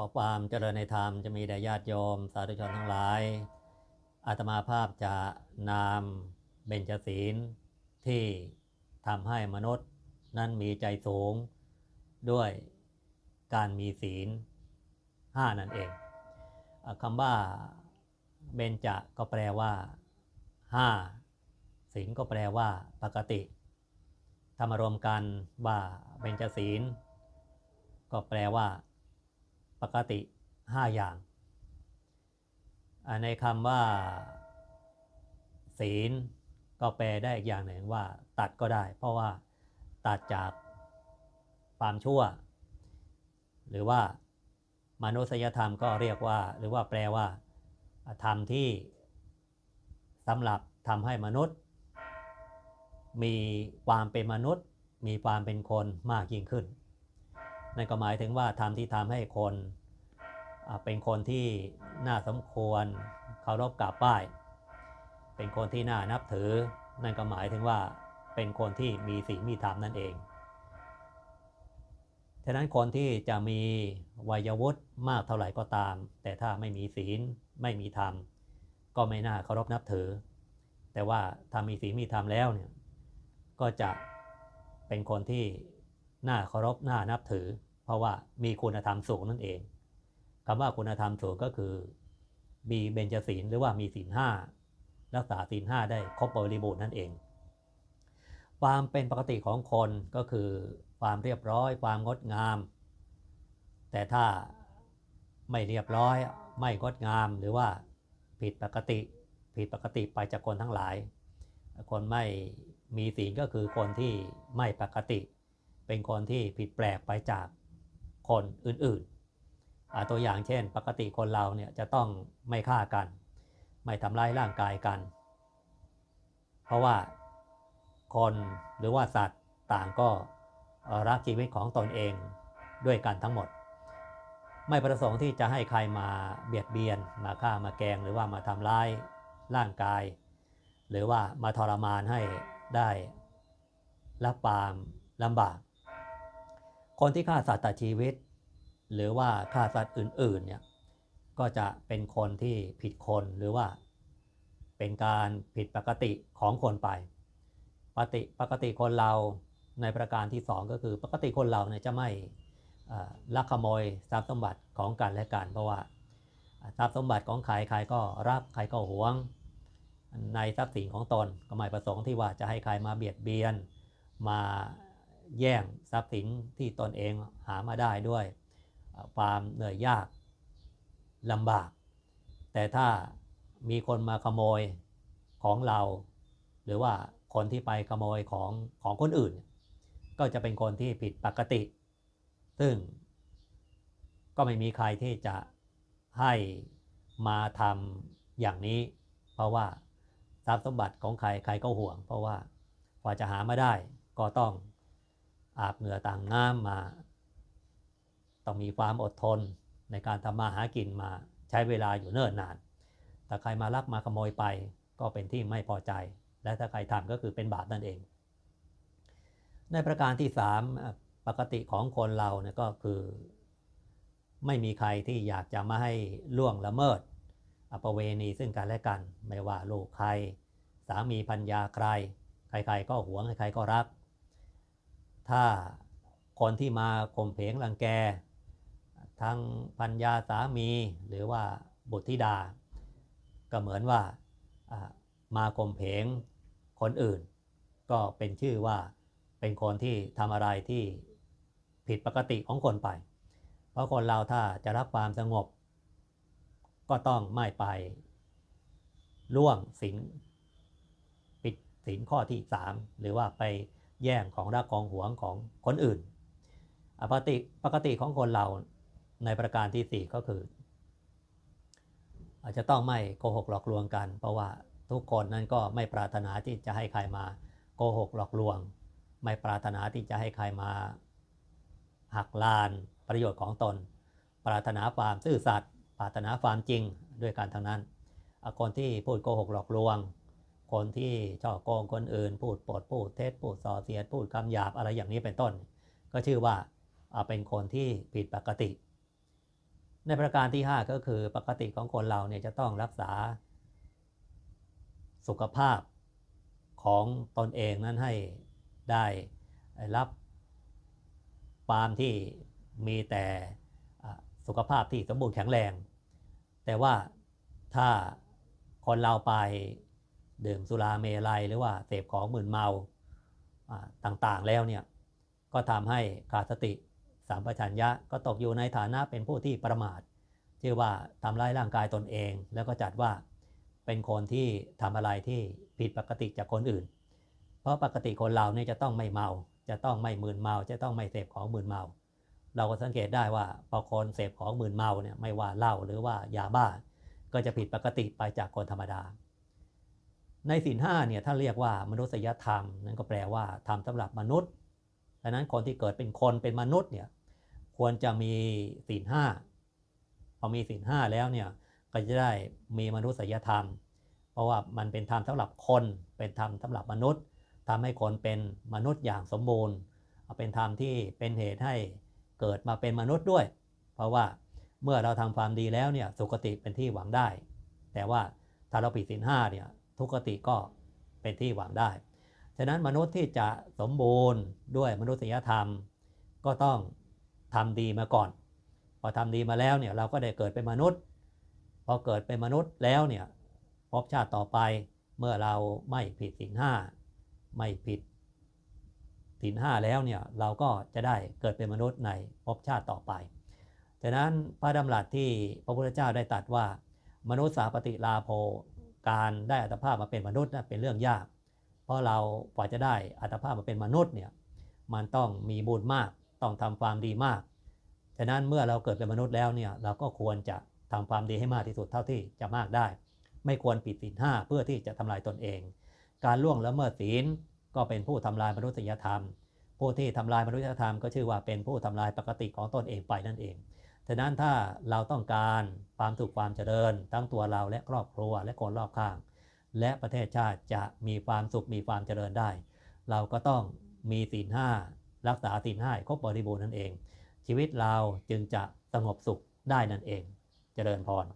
ขอความเจริญในธรรมจะมีแด่ญาติโยม สาธุชนทั้งหลาย อาตมาภาพจะนามเบญจศีลที่ทำให้มนุษย์นั้นมีใจสูง ด้วยการมีศีลห้านั่นเองคำว่าเบญจะก็แปลว่าห้าศีลก็แปลว่าปกติทำมารวมกันว่าเบญจศีลก็แปลว่า ปกติ 5 อย่าง ในคำว่าศีลก็แปลได้อีกอย่างหนึ่งว่า ตัดก็ได้ เพราะว่าตัดจากความชั่ว หรือว่ามนุษยธรรมก็เรียกว่า หรือว่าแปลว่า ธรรมที่สำหรับทำให้มนุษย์ มีความเป็นมนุษย์ มีความเป็นคนมากยิ่งขึ้น นั่นก็หมายถึงว่าธรรมที่ทำให้คนเป็นคนที่น่าสมควรเคารพกราบไหว้เป็นคนที่น่านับถือ นั่นก็หมายถึงว่าเป็นคนที่มีศีลมีธรรมนั่นเอง ฉะนั้นคนที่จะมีวัยวุฒิมากเท่าไหร่ก็ตาม แต่ถ้าไม่มีศีลไม่มีธรรม ก็ไม่น่าเคารพนับถือ แต่ว่าถ้ามีศีลมีธรรมแล้วเนี่ยก็จะเป็นคนที่น่าเคารพน่านับถือ เพราะว่ามีคุณธรรมสูงนั่นเองคำว่าคุณธรรมสูงก็คือ มีเบญจศีลหรือว่ามีศีลห้ารักษาศีลห้าได้ครบบริบูรณ์นั่นเอง ความเป็นปกติของคนก็คือความเรียบร้อย ความงดงาม แต่ถ้าไม่เรียบร้อย ไม่งดงามหรือว่าผิดปกติ ผิดปกติไปจากคนทั้งหลาย คนไม่มีศีลก็คือคนที่ไม่ปกติ เป็นคนที่ผิดแปลกไปจาก คนอื่นๆ ตัวอย่างเช่น ปกติคนเราเนี่ยจะต้องไม่ฆ่ากัน ไม่ทำร้ายร่างกายกัน เพราะว่าคนหรือว่าสัตว์ต่างก็รักชีวิตของตนเองด้วยกันทั้งหมด ไม่ประสงค์ที่จะให้ใครมาเบียดเบียน มาฆ่ามาแกงหรือว่ามาทำร้ายร่างกาย หรือว่ามาทรมานให้ได้รับความลำบาก คนที่ฆ่าสัตว์ตัดชีวิต หรือว่าฆ่าสัตว์อื่นๆเนี่ยก็จะเป็นคนที่ผิดคนหรือว่า เป็นการผิดปกติของคนไป ปกติปกติคนเราในประการที่สองก็คือปกติคนเราเนี่ยจะไม่ลักขโมยทรัพย์สมบัติของกันและกัน เพราะว่าทรัพย์สมบัติของใครใครก็รักใครก็หวง ในทรัพย์สินของตนก็หมายประสงค์ที่ว่าจะให้ใครมาเบียดเบียนมา แย่งทรัพย์สินที่ตนเองหามาได้ด้วยความเหนื่อยยากลำบาก แต่ถ้ามีคนมาขโมยของเรา หรือว่าคนที่ไปขโมยของของคนอื่น ก็จะเป็นคนที่ผิดปกติ ซึ่งก็ไม่มีใครที่จะให้มาทำอย่างนี้ เพราะว่าทรัพย์สมบัติของใครใครก็ห่วง เพราะว่ากว่าจะหามาได้ก็ต้อง อาบเหงื่อต่างน้ำมา ต้องมีความอดทนในการทำมาหากินมาใช้เวลาอยู่เนิ่นนาน แต่ใครมาลักมาขโมยไปก็เป็นที่ไม่พอใจ และถ้าใครทำก็คือเป็นบาปนั่นเอง ในประการที่3อะปกติของคนเราเนี่ยก็คือ ไม่มีใครที่อยากจะมาให้ล่วงละเมิด อปเวณีซึ่งกันและกัน ไม่ว่าลูกใคร สามีพัญญาใคร ใครๆก็หวงใครๆก็รัก ถ้าคนที่มาข่มเพงรังแก ทั้งพัญญาสามีหรือว่าบุตรธิดา ก็เหมือนว่ามาข่มเพงคนอื่น ก็เป็นชื่อว่าเป็นคนที่ทำอะไรที่ผิดปกติของคนไป เพราะคนเราถ้าจะรับความสงบ ก็ต้องไม่ไปล่วงศีลผิดศีลข้อที่ 3 หรือว่าไป แย่งของรักของหวงของคนอื่นอปกติปกติของคนเราในประการที่ 4 ก็คือ อาจจะต้องไม่โกหกหลอกลวงกัน เพราะว่าทุกคนนั้นก็ไม่ปรารถนาที่จะให้ใครมาโกหกหลอกลวง ไม่ปรารถนาที่จะให้ใครมาหักลานประโยชน์ของตน ปรารถนาความซื่อสัตย์ปรารถนาความจริงด้วยกันทั้งนั้นคนที่พูดโกหกหลอกลวง คนที่ช่อโกงคนอื่น พูดปดพูดเท็จพูดส่อเสียดพูดคำหยาบอะไรอย่างนี้เป็นต้น ก็ชื่อว่าเป็นคนที่ผิดปกติ ในประการที่ 5 ก็คือปกติของคนเราเนี่ยจะต้องรักษาสุขภาพของตนเองนั้นให้ได้รับความที่มีแต่สุขภาพที่สมบูรณ์แข็งแรง แต่ว่าถ้าคนเราไป ดื่มสุราเมลัยหรือว่าเสพของมึนเมาต่างๆแล้วเนี่ยก็ทำให้ขาดสติสามปชัญญะก็ตกอยู่ในฐานะเป็นผู้ที่ประมาทชื่อว่าทำร้ายร่างกายตนเอง แล้วก็จัดว่าเป็นคนที่ทำอะไรที่ผิดปกติจากคนอื่น เพราะปกติคนเราเนี่ยจะต้องไม่เมา จะต้องไม่มึนเมา จะต้องไม่เสพของมึนเมา เราก็สังเกตได้ว่าพอคนเสพของมึนเมาเนี่ยไม่ว่าเหล้าหรือว่ายาบ้า ก็จะผิดปกติไปจากคนธรรมดา ในศีลห้าเนี่ยถ้าเรียกว่ามนุษยธรรม นั่นก็แปลว่าทำสำหรับมนุษย์ดังนั้นคนที่เกิดเป็นคนเป็นมนุษย์เนี่ยควรจะมีศีลห้าพอมีศีลห้าแล้วเนี่ยก็จะได้มีมนุษยธรรม เพราะว่ามันเป็นธรรมสำหรับคนเป็นธรรมสำหรับมนุษย์ทำให้คนเป็นมนุษย์อย่างสมบูรณ์เป็นธรรมที่เป็นเหตุให้เกิดมาเป็นมนุษย์ด้วย เพราะว่าเมื่อเราทำความดีแล้วเนี่ยสุคติเป็นที่หวังได้ แต่ว่าถ้าเราผิดศีลห้าเนี่ย ทุกติก็เป็นที่หวังได้ ฉะนั้นมนุษย์ที่จะสมบูรณ์ด้วยมนุษยธรรม ก็ต้องทำดีมาก่อน พอทำดีมาแล้วเนี่ยเราก็ได้เกิดเป็นมนุษย์ พอเกิดเป็นมนุษย์แล้วเนี่ยภพชาติต่อไปเมื่อเราไม่ผิดศีลห้าไม่ผิดศีลห้าแล้วเนี่ยเราก็จะได้เกิดเป็นมนุษย์ในภพชาติต่อไป ฉะนั้นพระดำรัสที่พระพุทธเจ้าได้ตรัสว่า มนุษย์สาปฏิลาโภ การได้อัตภาพมาเป็นมนุษย์นะเป็นเรื่องยาก เพราะเรากว่าจะได้อัตภาพมาเป็นมนุษย์เนี่ยมันต้องมีบุญมากต้องทำความดีมากฉะนั้นเมื่อเราเกิดเป็นมนุษย์แล้วเนี่ยเราก็ควรจะทำความดีให้มากที่สุดเท่าที่จะมากได้ ไม่ควรปิดศีลห้าเพื่อที่จะทำลายตนเอง การล่วงละเมิดศีลก็เป็นผู้ทำลายมนุษยธรรม ผู้ที่ทำลายมนุษยธรรมก็ชื่อว่าเป็นผู้ทำลายปกติของตนเองไปนั่นเอง ฉะนั้นถ้าเราต้องการความถูกความเจริญ ทั้งตัวเราและครอบครัวและคนรอบข้าง และประเทศชาติจะมีความสุขมีความเจริญได้ เราก็ต้องมีศีลห้ารักษาศีลห้าครบบริบูรณ์นั่นเอง ชีวิตเราจึงจะสงบสุขได้นั่นเอง เจริญพร